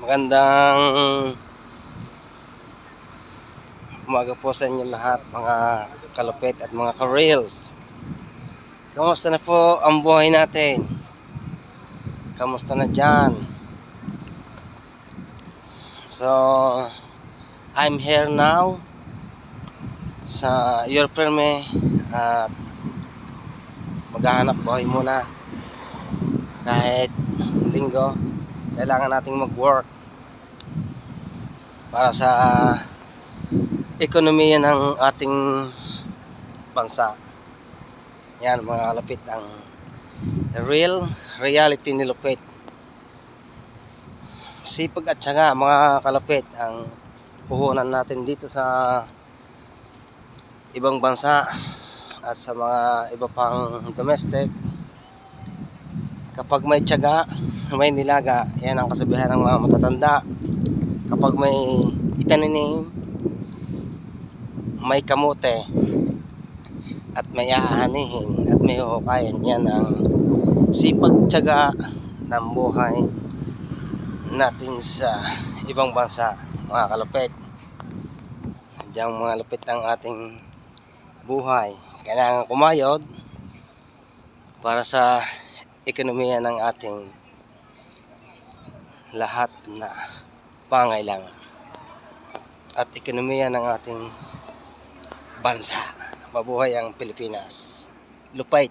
Magandang umaga po sa inyo lahat mga kalupit at mga ka-reels. Kamusta na po ang buhay natin? Kamusta na dyan? So, I'm here now sa Your Perme at maghahanap buhay muna kahit linggo kailangan nating mag-work para sa ekonomiya ng ating bansa. Yan mga kalapit ang real reality ni Lupit. Sipag at syaga mga kalapit ang puhunan natin dito sa ibang bansa at sa mga iba pang domestic kapag may tiyaga, may nilaga, yan ang kasabihan ng mga matatanda. Kapag may itaninim, may kamote, at may aanihin, at may hukayin, yan ang sipag tiyaga ng buhay natin sa ibang bansa, mga kalupit. Diyan mga lupit ang ating buhay. Kailangan kumayod para sa ekonomiya ng ating lahat na pangailangan at ekonomiya ng ating bansa. Mabuhay ang Pilipinas. Lupait.